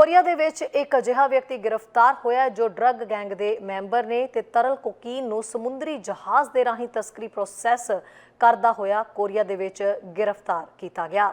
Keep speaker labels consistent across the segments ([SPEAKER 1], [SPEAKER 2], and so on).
[SPEAKER 1] Korea ਦੇ ਵਿੱਚ ਇੱਕ ਅਜਿਹਾ ਵਿਅਕਤੀ ਗ੍ਰਿਫਤਾਰ ਹੋਇਆ ਜੋ ਡਰੱਗ ਗੈਂਗ ਦੇ ਮੈਂਬਰ ਨੇ ਤੇ ਤਰਲ ਕੋਕੀਨ ਨੂੰ ਸਮੁੰਦਰੀ ਜਹਾਜ਼ ਦੇ ਰਾਹੀਂ ਤਸਕਰੀ ਪ੍ਰੋਸੈਸ ਕਰਦਾ ਹੋਇਆ ਕੋਰੀਆ ਦੇ ਵਿੱਚ ਗ੍ਰਿਫਤਾਰ ਕੀਤਾ ਗਿਆ।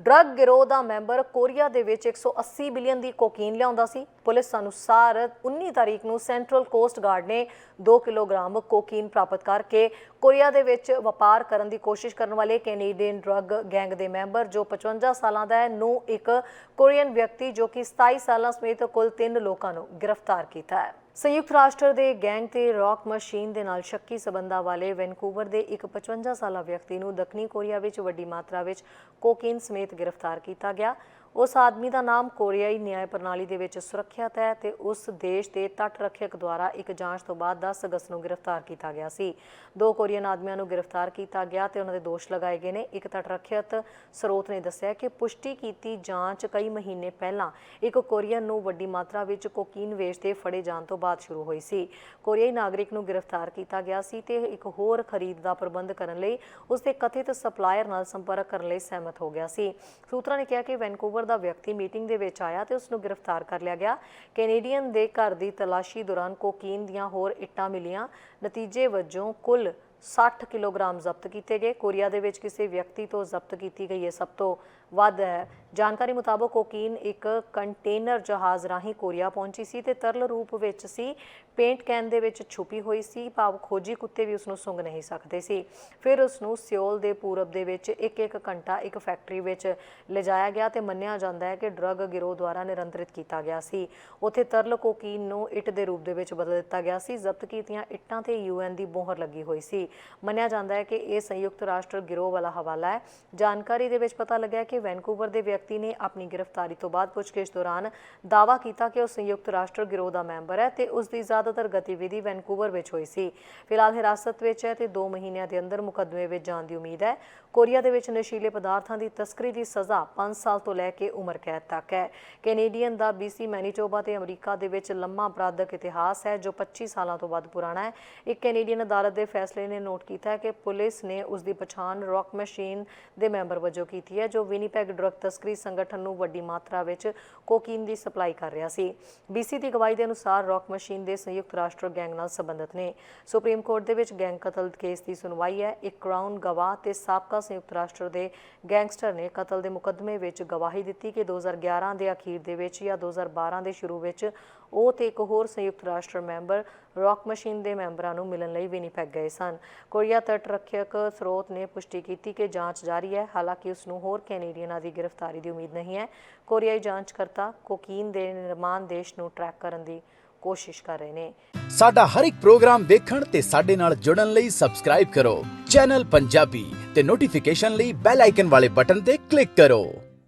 [SPEAKER 1] ਡਰੱਗ ਗਿਰੋਹ ਦਾ ਮੈਂਬਰ ਕੋਰੀਆ ਦੇ ਵਿੱਚ 180 ਬਿਲੀਅਨ ਦੀ ਕੋਕੀਨ ਲਿਆਉਂਦਾ ਸੀ। ਪੁਲਿਸ ਅਨੁਸਾਰ 19 ਤਾਰੀਖ ਨੂੰ ਸੈਂਟਰਲ ਕੋਸਟ ਗਾਰਡ ਨੇ 2 ਕਿਲੋਗ੍ਰਾਮ ਕੋਕੀਨ ਪ੍ਰਾਪਤ ਕਰਕੇ ਕੋਰੀਆ ਦੇ ਵਿੱਚ ਵਪਾਰ ਕਰਨ ਦੀ ਕੋਸ਼ਿਸ਼ ਕਰਨ ਵਾਲੇ ਕੈਨੇਡੀਅਨ ਡਰੱਗ ਗੈਂਗ ਦੇ ਮੈਂਬਰ, ਜੋ 55 ਸਾਲਾਂ ਦਾ ਹੈ, ਨੂੰ ਇੱਕ ਕੋਰੀਅਨ ਵਿਅਕਤੀ ਜੋ ਕਿ 27 ਸਾਲਾਂ ਸਮੇਤ ਕੁੱਲ 3 ਲੋਕਾਂ ਨੂੰ ਗ੍ਰਿਫਤਾਰ ਕੀਤਾ ਹੈ। ਸੰਯੁਕਤ ਰਾਸ਼ਟਰ ਦੇ ਗੈਂਗ ਤੇ ਰੌਕ ਮਸ਼ੀਨ ਦੇ ਨਾਲ ਸ਼ੱਕੀ ਸਬੰਧਾਂ ਵਾਲੇ ਵੈਨਕੂਵਰ ਦੇ ਇੱਕ 55 ਸਾਲਾ ਵਿਅਕਤੀ ਨੂੰ ਦੱਖਣੀ ਕੋਰੀਆ ਵਿੱਚ ਵੱਡੀ ਮਾਤਰਾ ਵਿੱਚ ਕੋਕੀਨ ਸਮੇਤ ਗ੍ਰਿਫਤਾਰ ਕੀਤਾ ਗਿਆ। ਉਸ ਆਦਮੀ ਦਾ ਨਾਮ ਕੋਰੀਆਈ ਨਿਆਂ ਪ੍ਰਣਾਲੀ ਦੇ ਵਿੱਚ ਸੁਰੱਖਿਅਤ ਹੈ ਤੇ ਉਸ ਦੇਸ਼ ਦੇ ਤੱਟ ਰੱਖਿਅਕ ਦੁਆਰਾ ਇੱਕ ਜਾਂਚ ਤੋਂ ਬਾਅਦ 10 ਅਗਸਤ ਨੂੰ ਗ੍ਰਿਫਤਾਰ ਕੀਤਾ ਗਿਆ ਸੀ। ਦੋ ਕੋਰੀਅਨ ਆਦਮੀਆਂ ਨੂੰ ਗ੍ਰਿਫਤਾਰ ਕੀਤਾ ਗਿਆ ਤੇ ਉਹਨਾਂ ਦੇ ਦੋਸ਼ ਲਗਾਏ ਗਏ ਨੇ। ਇੱਕ ਤੱਟ ਰੱਖਿਅਤ ਸਰੋਤ ਨੇ ਦੱਸਿਆ ਕਿ ਪੁਸ਼ਟੀ ਕੀਤੀ ਜਾਂਚ ਕਈ ਮਹੀਨੇ ਪਹਿਲਾਂ ਇੱਕ ਕੋਰੀਅਨ ਨੂੰ ਵੱਡੀ ਮਾਤਰਾ ਵਿੱਚ ਕੋਕੀਨ ਵੇਚਦੇ ਫੜੇ ਜਾਣ ਤੋਂ ਬਾਅਦ ਸ਼ੁਰੂ ਹੋਈ ਸੀ। ਕੋਰੀਆਈ ਨਾਗਰਿਕ ਨੂੰ ਗ੍ਰਿਫਤਾਰ ਕੀਤਾ ਗਿਆ ਸੀ ਤੇ ਇੱਕ ਹੋਰ ਖਰੀਦ ਦਾ ਪ੍ਰਬੰਧ ਕਰਨ ਲਈ ਉਸ ਦੇ ਕਥਿਤ ਸਪਲਾਇਰ ਨਾਲ ਸੰਪਰਕ ਕਰਨ ਲਈ ਸਹਿਮਤ ਹੋ ਗਿਆ ਸੀ। ਸੂਤਰਾਂ ਨੇ ਕਿਹਾ ਕਿ ਵੈਨਕੂਵਰ ਦਾ ਵਿਅਕਤੀ ਮੀਟਿੰਗ ਦੇ ਵਿੱਚ ਆਇਆ ਤੇ ਉਸ ਨੂੰ ਗ੍ਰਿਫਤਾਰ ਕਰ ਲਿਆ ਗਿਆ। ਕੈਨੇਡੀਅਨ ਦੇ ਘਰ ਦੀ ਤਲਾਸ਼ੀ ਦੌਰਾਨ ਕੋਕੀਨ ਦੀਆਂ ਹੋਰ ਇੱਟਾਂ ਮਿਲੀਆਂ। ਨਤੀਜੇ ਵਜੋਂ ਕੁੱਲ 60 ਕਿਲੋਗ੍ਰਾਮ ਜ਼ਬਤ ਕੀਤੇ ਗਏ। ਕੋਰੀਆ ਦੇ ਵਿੱਚ ਕਿਸੇ ਵਿਅਕਤੀ ਤੋਂ ਜ਼ਬਤ ਕੀਤੀ ਗਈ ਹੈ। ਸਭ ਤੋਂ ਵੱਧ ਹੈ। ਜਾਣਕਾਰੀ ਮੁਤਾਬਕ ਕੋਕੀਨ ਇੱਕ ਕੰਟੇਨਰ ਜਹਾਜ਼ ਰਾਹੀਂ ਕੋਰੀਆ ਪਹੁੰਚੀ ਸੀ ਤੇ ਤਰਲ ਰੂਪ ਵਿੱਚ ਸੀ। ਪੇਂਟ ਕੈਨ ਦੇ ਵਿੱਚ ਛੁਪੀ ਹੋਈ ਸੀ। ਭਾਵ ਖੋਜੀ ਕੁੱਤੇ ਵੀ ਉਸ ਨੂੰ ਸੁੰਘ ਨਹੀਂ ਸਕਦੇ ਸੀ। ਫਿਰ ਉਸ ਨੂੰ ਸਿਓਲ ਦੇ ਪੂਰਬ ਦੇ ਵਿੱਚ ਇੱਕ ਇੱਕ ਘੰਟਾ ਇੱਕ ਫੈਕਟਰੀ ਵਿੱਚ ਲਿਜਾਇਆ ਗਿਆ ਤੇ ਮੰਨਿਆ ਜਾਂਦਾ ਹੈ ਕਿ ਡਰੱਗ ਗਿਰੋਹ ਦੁਆਰਾ ਨਿਰੰਤਰਿਤ ਕੀਤਾ ਗਿਆ ਸੀ। ਉੱਥੇ ਤਰਲ ਕੋਕੀਨ ਨੂੰ ਇੱਟ ਦੇ ਰੂਪ ਦੇ ਵਿੱਚ ਬਦਲ ਦਿੱਤਾ ਗਿਆ ਸੀ। ਜ਼ਬਤ ਕੀਤੀਆਂ ਇੱਟਾਂ ਤੇ ਯੂਐਨ ਦੀ ਮੋਹਰ ਲੱਗੀ ਹੋਈ ਸੀ। ਮੰਨਿਆ ਜਾਂਦਾ ਹੈ ਕਿ ਇਹ ਸੰਯੁਕਤ ਰਾਸ਼ਟਰ ਗਿਰੋਹ ਵਾਲਾ ਹਵਾਲਾ ਹੈ। ਜਾਣਕਾਰੀ ਦੇ ਵਿੱਚ ਪਤਾ ਲੱਗਿਆ ਕਿ ਵੈਨਕੂਵਰ ਦੇ ਵਿਅਕਤੀ ਨੇ ਆਪਣੀ ਗ੍ਰਿਫਤਾਰੀ ਤੋਂ ਬਾਅਦ ਪੁੱਛਗਿੱਛ ਦੌਰਾਨ ਦਾਅਵਾ ਕੀਤਾ ਕਿ ਉਹ ਸੰਯੁਕਤ ਰਾਸ਼ਟਰ ਗਿਰੋਹ ਦਾ ਮੈਂਬਰ ਹੈ ਤੇ ਉਸ ਦੀ ਜ਼ਿਆਦਾਤਰ ਗਤੀਵਿਧੀ ਵੈਨਕੂਵਰ ਵਿੱਚ ਹੋਈ ਸੀ। ਫਿਲਹਾਲ ਹਿਰਾਸਤ ਵਿੱਚ ਹੈ ਤੇ 2 ਮਹੀਨਿਆਂ ਦੇ ਅੰਦਰ ਮੁਕੱਦਮੇ ਵਿੱਚ ਜਾਣ ਦੀ ਉਮੀਦ ਹੈ। ਕੋਰੀਆ ਦੇ ਵਿੱਚ ਨਸ਼ੀਲੇ ਪਦਾਰਥਾਂ ਦੀ ਤਸਕਰੀ ਦੀ ਸਜ਼ਾ 5 ਸਾਲ ਤੋਂ ਲੈ ਕੇ ਉਮਰ ਕੈਦ ਤੱਕ ਹੈ। ਕੈਨੇਡੀਅਨ ਦਾ BC ਮੈਨੀਟੋਬਾ ਤੇ ਅਮਰੀਕਾ ਦੇ ਵਿੱਚ ਲੰਮਾ ਅਪਰਾਧਕ ਇਤਿਹਾਸ ਹੈ ਜੋ 25 ਸਾਲਾਂ ਤੋਂ ਵੱਧ ਪੁਰਾਣਾ ਹੈ। ਇੱਕ ਕੈਨੇਡੀਅਨ ਅਦਾਲਤ ਦੇ ਫੈਸਲੇ ਨੇ ਨੋਟ ਕੀਤਾ ਹੈ ਕਿ ਪੁਲਿਸ ਨੇ ਉਸ ਦੀ ਪਛਾਣ ਰੌਕ ਮਸ਼ੀਨ ਦੇ ਮੈਂਬਰ ਵਜੋਂ ਕੀਤੀ ਹੈ, ਜੋ ਵਿਨੀ ਵਿਨੀਪੈਗ ਡਰੱਗ ਤਸਕਰੀ ਸੰਗਠਨ ਨੂੰ ਵੱਡੀ ਮਾਤਰਾ ਵਿੱਚ ਕੋਕੀਨ ਦੀ ਸਪਲਾਈ ਕਰ ਰਿਹਾ ਸੀ। BC ਦੀ ਗਵਾਹੀ ਦੇ ਅਨੁਸਾਰ ਰੌਕ ਮਸ਼ੀਨ ਦੇ ਸੰਯੁਕਤ ਰਾਸ਼ਟਰ ਗੈਂਗ ਨਾਲ ਸੰਬੰਧਿਤ ਨੇ। ਸੁਪਰੀਮ ਕੋਰਟ ਦੇ ਵਿੱਚ ਗੈਂਗ ਕਤਲ ਕੇਸ ਦੀ ਸੁਣਵਾਈ ਹੈ। ਇੱਕ ਕਰਾਊਨ ਗਵਾਹ ਤੇ ਸਾਬਕਾ ਸੰਯੁਕਤ ਰਾਸ਼ਟਰ ਦੇ ਗੈਂਗਸਟਰ ਨੇ ਕਤਲ ਦੇ ਮੁਕੱਦਮੇ ਵਿੱਚ ਗਵਾਹੀ ਦਿੱਤੀ ਕਿ 2011 ਦੇ ਅਖੀਰ ਦੇ ਵਿੱਚ ਜਾਂ 2012 ਦੇ ਸ਼ੁਰੂ ਵਿੱਚ ਉਹ ਤੇ ਇੱਕ ਹੋਰ ਸੰਯੁਕਤ ਰਾਸ਼ਟਰ ਮੈਂਬਰ ਰੌਕ ਮਸ਼ੀਨ ਦੇ ਮੈਂਬਰਾਂ ਨੂੰ ਮਿਲਣ ਲਈ ਵਿਨੀਪੈਗ ਗਏ ਸਨ। ਕੋਰੀਆ ਤੱਟ ਰੱਖਿਅਕ ਸਰੋਤ ਨੇ ਪੁਸ਼ਟੀ ਕੀਤੀ ਕਿ ਜਾਂਚ ਜਾਰੀ ਹੈ। ਹਾਲਾਂਕਿ ਉਸ ਨੂੰ ਹੋਰ ਕੈਨੇਡੀਅਨਾਂ ਦੀ ਗ੍ਰਿਫਤਾਰੀ ਦੀ ਉਮੀਦ ਨਹੀਂ ਹੈ। ਕੋਰੀਆਈ ਜਾਂਚਕਰਤਾ ਕੋਕੀਨ ਦੇ ਨਿਰਮਾਣ ਦੇਸ਼ ਨੂੰ ਟਰੈਕ ਕਰਨ ਦੀ ਕੋਸ਼ਿਸ਼ ਕਰ ਰਹੇ ਨੇ।
[SPEAKER 2] ਸਾਡਾ ਹਰ ਇੱਕ ਪ੍ਰੋਗਰਾਮ ਦੇਖਣ ਤੇ ਸਾਡੇ ਨਾਲ ਜੁੜਨ ਲਈ ਸਬਸਕ੍ਰਾਈਬ ਕਰੋ। ਚੈਨਲ ਪੰਜਾਬੀ ਤੇ ਨੋਟੀਫਿਕੇਸ਼ਨ ਲਈ ਬੈਲ ਆਈਕਨ ਵਾਲੇ ਬਟਨ ਤੇ ਕਲਿੱਕ ਕਰੋ।